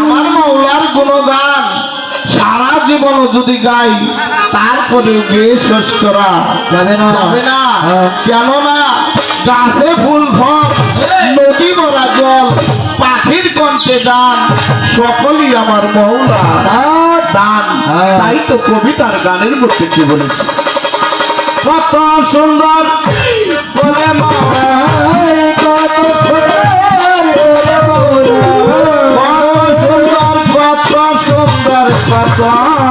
আমার মৌলার গুণগান সারা জীবন যদি গাই তারপরে গিয়ে শেষ করা যাবে না যাবে না হ্যাঁ। কেননা গাছে ফুল ফল নদী ভরা জল পাখির কণ্ঠে গান সকলই আমার মৌলা দান হ্যাঁ। তাই তো কবিতার গানের মধ্যে কি বলেছে কত সুন্দর বলে এই কত সুন্দর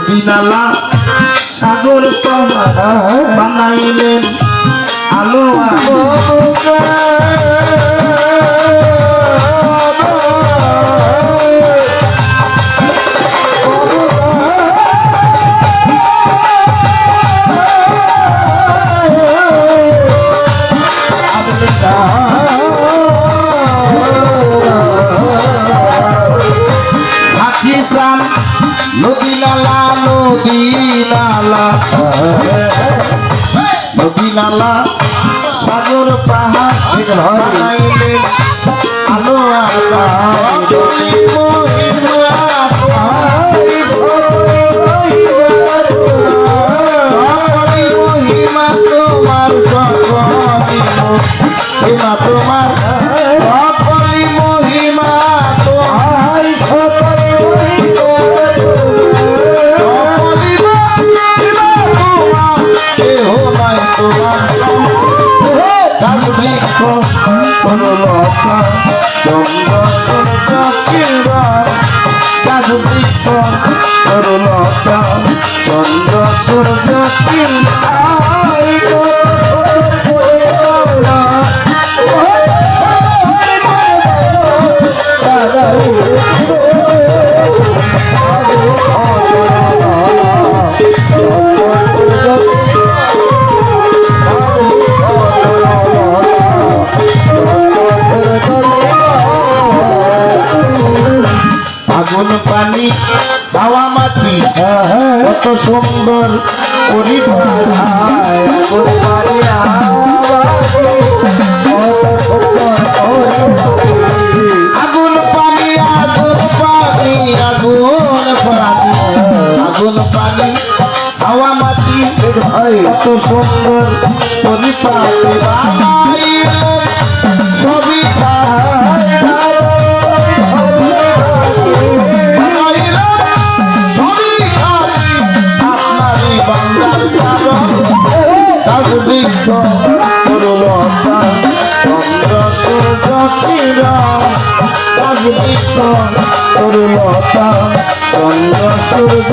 নদী নালা সাগর বানাইলেন আলো আলো নালা নদী নালা সাগর পাহাড় বৃক্ষ তরুলতা চন্দ্র সূর্য কিরণ গাছ বৃক্ষ তরুলতা চন্দ্র সূর্য কিরণ সুন্দর আগুন পানি আগুন পানি আগুন পানি আগুন পানি, হাওয়া মাটি, কত সুন্দর পরিপাটি। বানাইলে লতা চন্দ্র সূর্য